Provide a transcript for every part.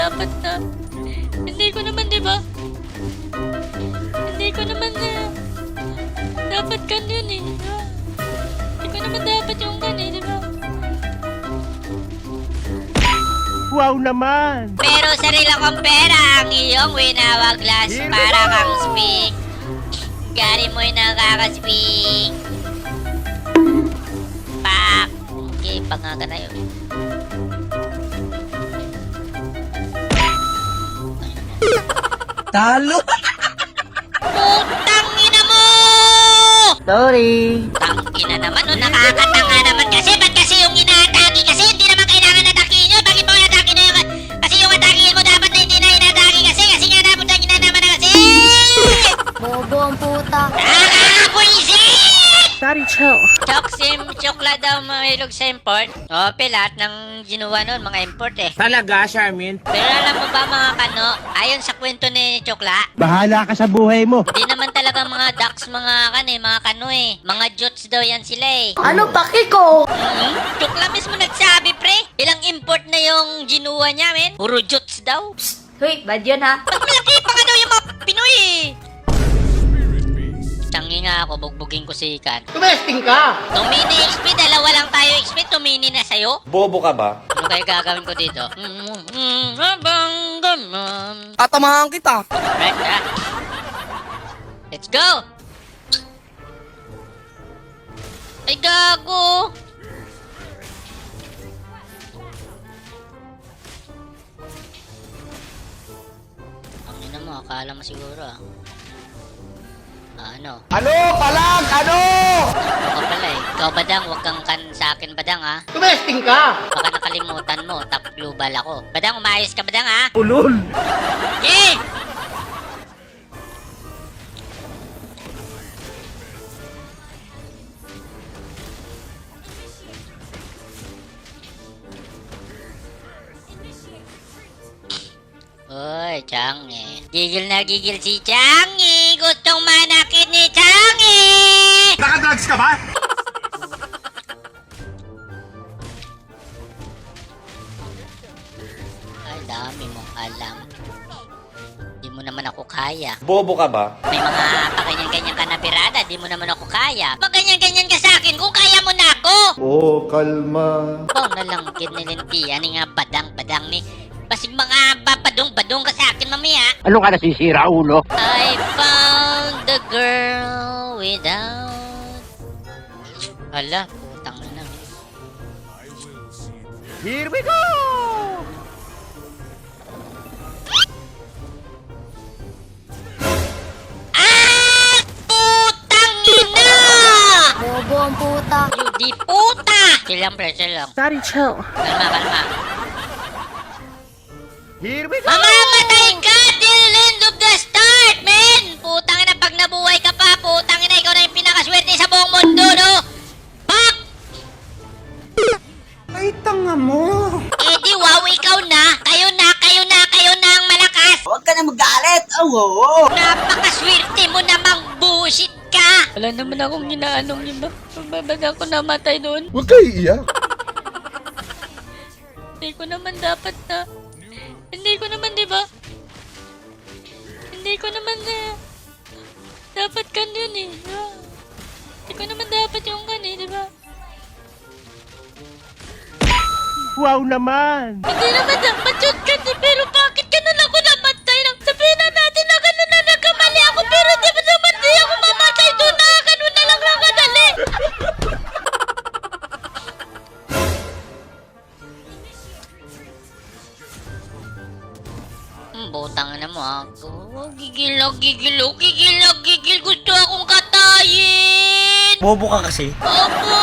dapat na. Hindi ko naman, di ba? Hindi ko naman na. Dapat kan yun eh, di ba? Hindi ko naman dapat yung kan eh, di ba? Wow naman! Pero sarili kong pera ang iyong winawaglas para kang speak. Gari mo'y nakaka-speak. Pak! Okay, pangaga na yun. Talo! Putang ina mo! Sorry! Tangina naman, no? Nakakatanga naman kasi. Ba't kasi yung inaatake? Kasi hindi naman kailangan atakin nyo. Bakit mo atake na yung... Kasi yung atakin mo dapat na hindi na inatake kasi. Kasi nga dapat na ina naman na kasi. Bobo ang puta. Nakakapwisit! Sorry, chill. Chok, sim, chokla daw mahilog sa import. O, lahat ng ginuwa nun, mga import eh. Talaga, Charmin? Pero alam mo ba mga kano, ayon sa kwento ni Chokla, Bahala ka sa buhay mo. hindi naman talaga mga ducks mga kan eh, mga kano eh. Mga jots daw yan sila eh. Ano paki ko? Hmm? Chokla mismo nagsabi pre. Ilang import na yung ginuwa niya men. Puro jots daw. Hoy, bad yun ha? Mas malaki pa nga daw yung mga Pinoy eh. Tangi nga ako, bugbugin ko si Ikan. Tumesting ka! Tumini XP, dalawa lang tayo XP, tumini na sa'yo. Bobo ka ba? Ano kaya gagawin ko dito? Habang ganon. Tatamahan kita. Right na. Let's go! Ay, gago! Ang ina mo, akala mo siguro ah. Ano? Ano? Palag! Ano? Ako pala eh. Ikaw badang, huwag kang kan sa akin badang ha. Tumesting ka! Baka nakalimutan mo, top global ako. Badang, umayos ka badang ha? Ulol! Eh! Uy, Changi. Gigil na gigil si Changi. Gustong manakit ni Changi. Nakadrugs ka ba? Ay, dami mong alam. Di mo naman ako kaya. Bobo ka ba? May mga paganyan-ganyan ka na pirada, di mo naman ako kaya. Pag ganyan-ganyan ka sa akin, kung kaya mo na ako! Oh, kalma. Baw na lang kinilinti, ani nga badang-badang ni... Basig mga bapadong-badong ka sa akin mamaya. Ano ka nasisira, ulo? I found the girl without... Hala, putang na. Here we go! Ah! Putang ina! Bobo ang puta. You di puta! Chill lang, pre, chill lang. Sorry, chill. Kalma, kalma. Here we go! Mamamatay Wala naman akong ginaanong iba. Babaga ako namatay doon. Huwag kayo iiyak. Hindi ko naman dapat na... Hindi ko naman, di ba? Hindi ko naman na... Dapat kan yun eh. di ba? Hindi ko naman dapat yung kan eh, di ba? Wow naman! Hindi naman dapat yun kan butang na mo ako. Gigil na gigil, oh, gigil na gigil. Gusto akong katayin! Bobo ka kasi. Opo!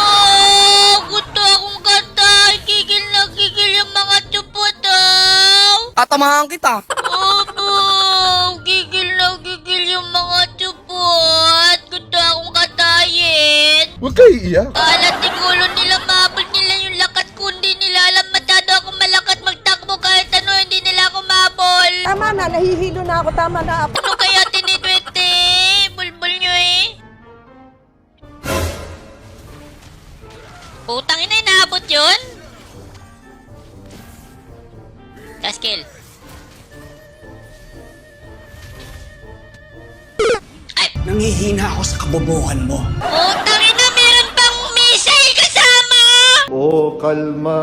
Gusto akong katayin! Gigil na gigil yung mga tsupo daw! Tatamahan kita. Opo! Gigil na gigil yung mga tsupot! Gusto akong katayin! Huwag kayo iiyak. Alat nahihilo na ako. Tama na. Ano kaya tinitwete? Bulbul nyo eh. Putang ina, inaabot yun? Last kill. Ay! Nangihina ako sa kabobohan mo. Putang ina, meron pang missile kasama! Oh, kalma.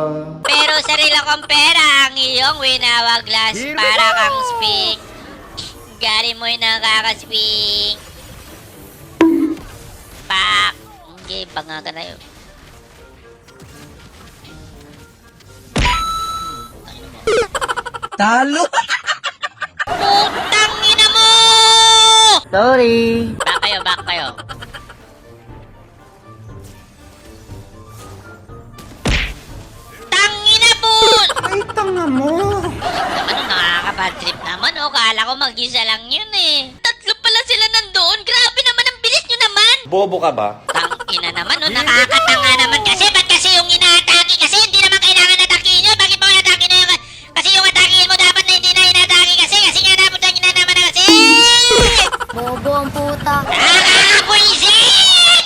Kong pera ang iyong winawaglas Here para go! kang speak. Gari mo'y nakaka-speak. Pak! Hindi, banga ka na yun. Talo! Putang ina mo! Sorry. Back kayo, back kayo. Mo. Ano, nakaka-bad trip naman, oh. Kala ko mag-isa lang yun, eh. Tatlo pala sila nandoon. Grabe naman, ang bilis nyo naman. Bobo ka ba? Tangina naman, oh. Nakakatanga naman kasi. Ba't kasi yung inaatake? Kasi hindi naman kailangan atakin nyo. Bakit mo atake na yung... Kasi yung atakin mo dapat na hindi na inatake kasi. Kasi nga dapat na ina naman na kasi. Bobo ang puta. Nakakapwisit!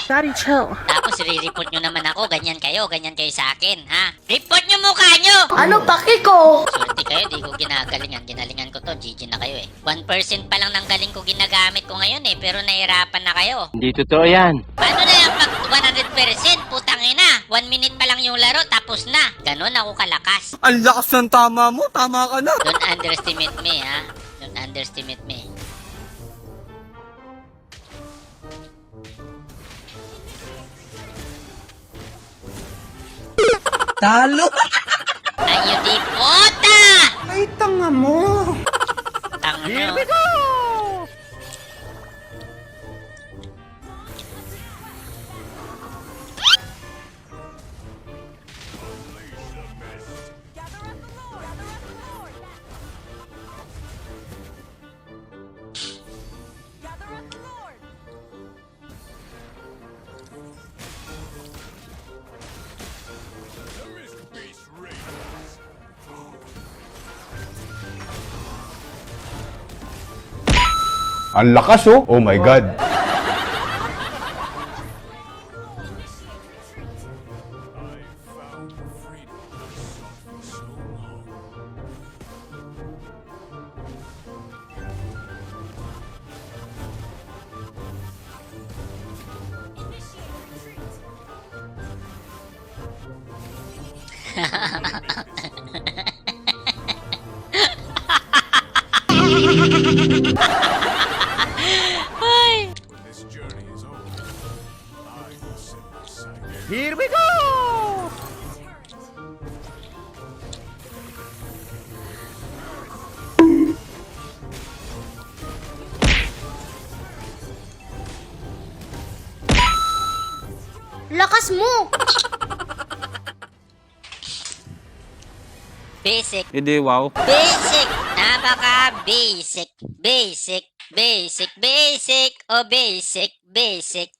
Daddy, chill. Tapos re-report nyo naman ako. Ganyan kayo, ganyan kayo sa akin, ha? Report nyo mukha nyo! Ano paki ko? Swerte kayo, di ko ginagalingan. Ginalingan ko to, GG na kayo eh. 1% pa lang ng galing ko ginagamit ko ngayon eh, pero nahirapan na kayo. Hindi totoo yan. Paano na yung pag 100%? Putang ina. 1 minute pa lang yung laro, tapos na. Ganon ako kalakas. Ang lakas ng tama mo. Tama ka na. Don't underestimate me, ha? Don't underestimate me. Talo! Ayo di puta! Ay, tanga mo. Tanga mo. Ang lakas oh. Oh my God. Ay! Here we go! Lakas mo! Basic. Hindi, wow. Basic! Napaka basic. Basic. Basic. Basic. Oh, basic. Basic.